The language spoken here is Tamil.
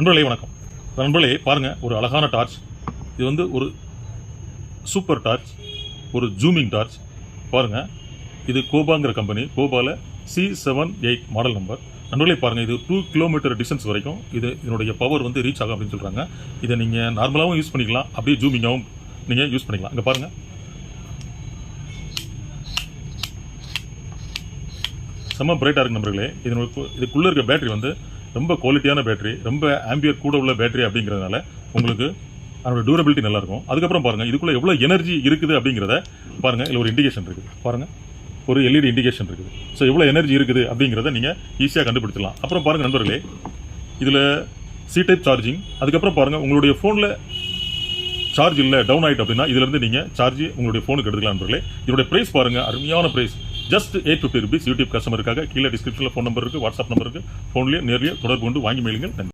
நண்பர்களே வணக்கம். நண்பர்களே பாருங்கள் ஒரு அழகான டார்ச் இது வந்து ஒரு சூப்பர் டார்ச் ஒரு ஜூமிங் டார்ச் பாருங்கள் இது கோபாங்கிற company கோபாவில் C seven eight model number நண்பர்களே பாருங்கள் இது டூ கிலோமீட்டர் டிஸ்டன்ஸ் வரைக்கும் இது இதனுடைய பவர் வந்து ரீச் ஆகும் அப்படின்னு சொல்கிறாங்க இதை நீங்கள் நார்மலாகவும் யூஸ் பண்ணிக்கலாம் அப்படியே ஜூமிங்காகவும் நீங்கள் யூஸ் பண்ணிக்கலாம். இங்கே பாருங்கள் செம்ம பிரைட்டாக இருக்கு நம்பர்களே இதனுடைய இதுக்குள்ளே இருக்க பேட்டரி வந்து ரொம்ப குவாலிட்டியான பேட்டரி ரொம்ப ஆம்பியர் கூட உள்ள பேட்டரி அப்படிங்கிறதுனால உங்களுக்கு அதோட டூரபிலிட்டி நல்லா இருக்கும். அதுக்கப்புறம் பாருங்கள் இதுக்குள்ளே எவ்வளோ எனர்ஜி இருக்குது அப்படிங்கிறத பாருங்கள் இல்லை ஒரு இண்டிகேஷன் இருக்குது. பாருங்கள் ஒரு எல்இடி இண்டிகேஷன் இருக்குது. ஸோ எவ்வளோ எனர்ஜி இருக்குது அப்படிங்கிறத நீங்கள் ஈஸியாக கண்டுபிடிச்சலாம் அப்புறம் பாருங்கள் நண்பர்களே இதில் சி டைப் சார்ஜிங் அதுக்கப்புறம் பாருங்கள் உங்களுடைய ஃபோனில் சார்ஜ் இல்லை டவுன் ஆகிட்டு அப்படின்னா இதுலேருந்து நீங்கள் சார்ஜ் உங்களுடைய ஃபோனுக்கு எடுத்துக்கலாம் நண்பர்களே. இதோட பிரைஸ் பாருங்கள் அருமையான price just eight fifty rupees YouTube கஸ்டமருக்காக கீழே டிஸ்கிரிப்ஷனில் ஃபோன் நம்பர் வாட்ஸ்அப் நம்பர் இருக்கு ஃபோன்லேயே நேர்லேயே தொடர்பு கொண்டு வாங்கி மேலுங்கள் நன்றி